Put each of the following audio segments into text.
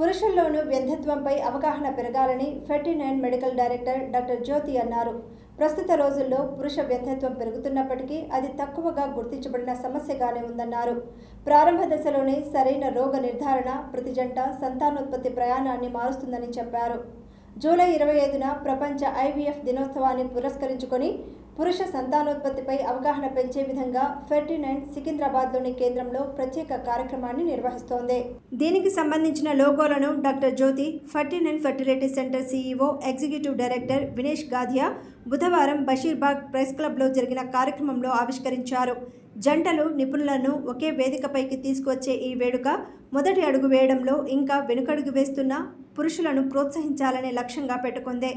పురుషుల్లోనూ వ్యంధత్వంపై అవగాహన పెరగాలని Ferty medical director doctor Jyothi అన్నారు. ప్రస్తుత రోజుల్లో పురుష వ్యంధత్వం పెరుగుతున్నప్పటికీ అది తక్కువగా గుర్తించబడిన సమస్యగానే ఉందన్నారు. ప్రారంభ దశలోనే సరైన రోగ నిర్ధారణ ప్రతి జంట సంతానోత్పత్తి ప్రయాణాన్ని మారుస్తుందని చెప్పారు. జూలై ఇరవై ఐదున ప్రపంచ ఐవీఎఫ్ దినోత్సవాన్ని పురస్కరించుకొని పురుష సంతానోత్పత్తిపై అవగాహన పెంచే విధంగా ఫెర్టీ నైన్ సికింద్రాబాద్లోని కేంద్రంలో ప్రత్యేక కార్యక్రమాన్ని నిర్వహిస్తోంది. దీనికి సంబంధించిన లోగోలను doctor Jyothi Ferty nine fertility centre CEO executive director Vinesh Gadhia బుధవారం బషీర్బాగ్ ప్రెస్ క్లబ్లో జరిగిన కార్యక్రమంలో ఆవిష్కరించారు. జంటలు నిపుణులను ఒకే వేదికపైకి తీసుకువచ్చే ఈ వేడుక మొదటి అడుగు వేయడంలో ఇంకా వెనుకడుగు వేస్తున్న పురుషులను ప్రోత్సహించాలనే లక్ష్యంగా పెట్టుకుంది.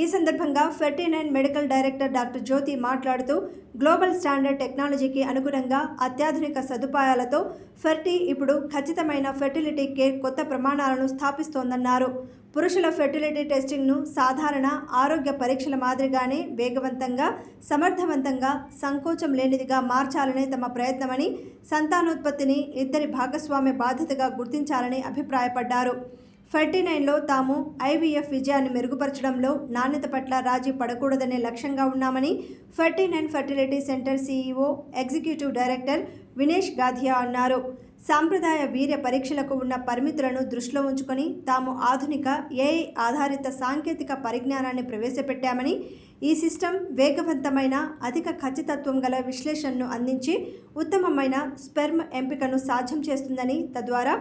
ఈ సందర్భంగా Ferty nine medical director doctor Jyothi మాట్లాడుతూ గ్లోబల్ స్టాండర్డ్ టెక్నాలజీకి అనుగుణంగా అత్యాధునిక సదుపాయాలతో ఫెర్టీ ఇప్పుడు ఖచ్చితమైన ఫెర్టిలిటీ కేర్ కొత్త ప్రమాణాలను స్థాపిస్తోందన్నారు. పురుషుల ఫెర్టిలిటీ టెస్టింగ్ను సాధారణ ఆరోగ్య పరీక్షల మాదిరిగానే వేగవంతంగా సమర్థవంతంగా సంకోచం లేనిదిగా మార్చాలనే తమ ప్రయత్నమని సంతానోత్పత్తిని ఇద్దరి భాగస్వామ్య బాధ్యతగా గుర్తించాలని అభిప్రాయపడ్డారు. ఫర్టీ నైన్లో తాము ఐవీఎఫ్ విజయాన్ని మెరుగుపరచడంలో నాణ్యత పట్ల రాజీ పడకూడదనే లక్ష్యంగా ఉన్నామని Ferty nine fertility centre CEO executive director Vinesh Gadhia అన్నారు. సాంప్రదాయ వీర్య పరీక్షలకు ఉన్న పరిమితులను దృష్టిలో ఉంచుకొని తాము ఆధునిక ఏఐ ఆధారిత సాంకేతిక పరిజ్ఞానాన్ని ప్రవేశపెట్టామని ఈ సిస్టమ్ వేగవంతమైన అధిక ఖచ్చితత్వం గల విశ్లేషణను అందించి ఉత్తమమైన స్పెర్మ్ ఎంపికను సాధ్యం చేస్తుందని తద్వారా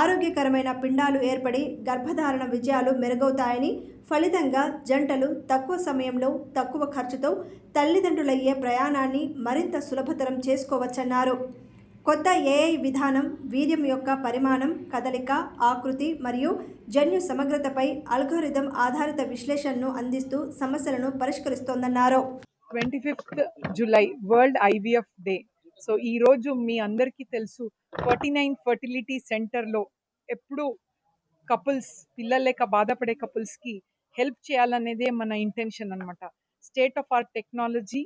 ఆరోగ్యకరమైన పిండాలు ఏర్పడి గర్భధారణ విజయాలు మెరుగవుతాయని ఫలితంగా జంటలు తక్కువ సమయంలో తక్కువ ఖర్చుతో తల్లిదండ్రులయ్యే ప్రయాణాన్ని మరింత సులభతరం చేసుకోవచ్చన్నారు. కొత్త ఏఐ విధానం వీర్యం యొక్క పరిమాణం కదలిక ఆకృతి మరియు జన్యు సమగ్రతపై అల్గోరిథం ఆధారిత విశ్లేషణను అందిస్తూ సమస్యలను పరిష్కరిస్తోందన్నారు. Twenty fifth July world IVF day. So ఈ రోజు మీ అందరికీ తెలుసు ఫార్టీ నైన్ ఫర్టిలిటీ సెంటర్లో ఎప్పుడు కపుల్స్ పిల్లలు లేక బాధపడే కపుల్స్కి హెల్ప్ చేయాలనేదే మన ఇంటెన్షన్ అనమాట state of art technology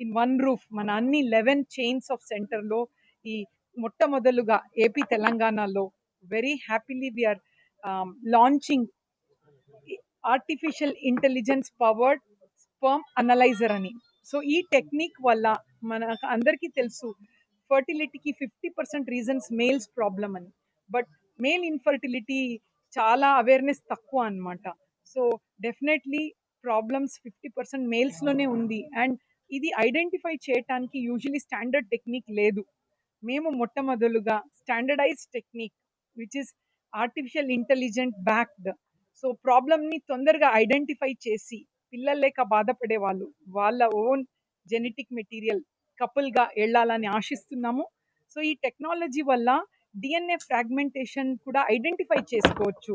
in one roof మన అన్ని లెవెన్ చైన్స్ ఆఫ్ సెంటర్లో ఈ మొట్టమొదలుగా ఏపీ తెలంగాణలో very happily we are launching artificial intelligence powered sperm analyser అని. సో ఈ టెక్నిక్ వల్ల మన అందరికీ తెలుసు ఫర్టిలిటీకి fifty percent reasons males problem అని. బట్ మేల్ ఇన్ఫర్టిలిటీ చాలా అవేర్నెస్ తక్కువ అనమాట so definitely problems fifty percent మేల్స్లోనే ఉంది. అండ్ ఇది ఐడెంటిఫై చేయటానికి యూజువలీ స్టాండర్డ్ టెక్నిక్ లేదు. మేము మొట్టమొదలుగా standardize technique which is artificial intelligent backed so ప్రాబ్లమ్ని తొందరగా ఐడెంటిఫై చేసి పిల్లలు లేక బాధపడే వాళ్ళు వాళ్ళ ఓన్ జెనెటిక్ మెటీరియల్ కపుల్గా వెళ్ళాలని ఆశిస్తున్నాము. సో ఈ టెక్నాలజీ వల్ల డిఎన్ఏ ఫ్రాగ్మెంటేషన్ కూడా ఐడెంటిఫై చేసుకోవచ్చు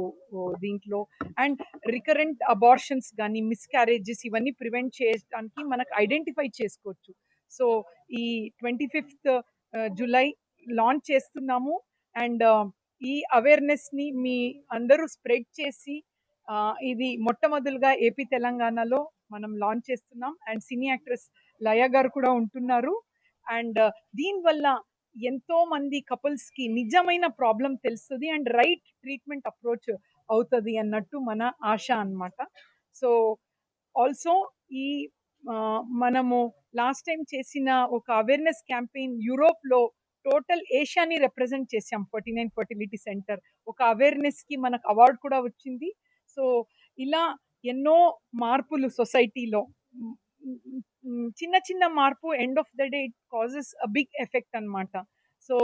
దీంట్లో. అండ్ రికరెంట్ అబార్షన్స్ కానీ మిస్క్యారేజెస్ ఇవన్నీ ప్రివెంట్ చేయడానికి మనకు ఐడెంటిఫై చేసుకోవచ్చు. సో ఈ ట్వంటీ ఫిఫ్త్ జూలై లాంచ్ చేస్తున్నాము. అండ్ ఈ అవేర్నెస్ని మీ అందరూ స్ప్రెడ్ చేసి ఇది మొట్టమొదలుగా ఏపీ తెలంగాణలో మనం లాంచ్ చేస్తున్నాం. అండ్ సినీ యాక్ట్రెస్ లయ గారు కూడా ఉంటున్నారు. అండ్ దీనివల్ల ఎంతో మంది కపుల్స్కి నిజమైన ప్రాబ్లం తెలుస్తుంది. అండ్ రైట్ ట్రీట్మెంట్ అప్రోచ్ అవుతుంది అన్నట్టు మన ఆశ అనమాట సో ఆల్సో ఈ మనము లాస్ట్ టైం చేసిన ఒక అవేర్నెస్ క్యాంపెయిన్ యూరోప్లో టోటల్ ఏషియాని రిప్రజెంట్ చేసాం ఫార్టీ నైన్ ఫర్టిలిటీ సెంటర్. ఒక అవేర్నెస్కి మనకు అవార్డు కూడా వచ్చింది. సో ఇలా ఎన్నో మార్పులు సొసైటీలో చిన్న చిన్న మార్పు end of the day it causes a big effect అనమాట సో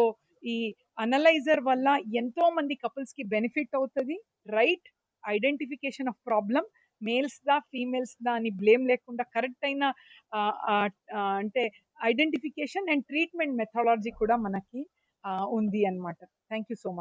ఈ అనలైజర్ వల్ల ఎంతో మంది కపుల్స్కి బెనిఫిట్ అవుతుంది. Right identification of problem males the females దా అని బ్లేమ్ లేకుండా కరెక్ట్ అయిన అంటే ఐడెంటిఫికేషన్ అండ్ ట్రీట్మెంట్ మెథడాలజీ కూడా మనకి ఉంది అనమాట థ్యాంక్ యూ సో మచ్.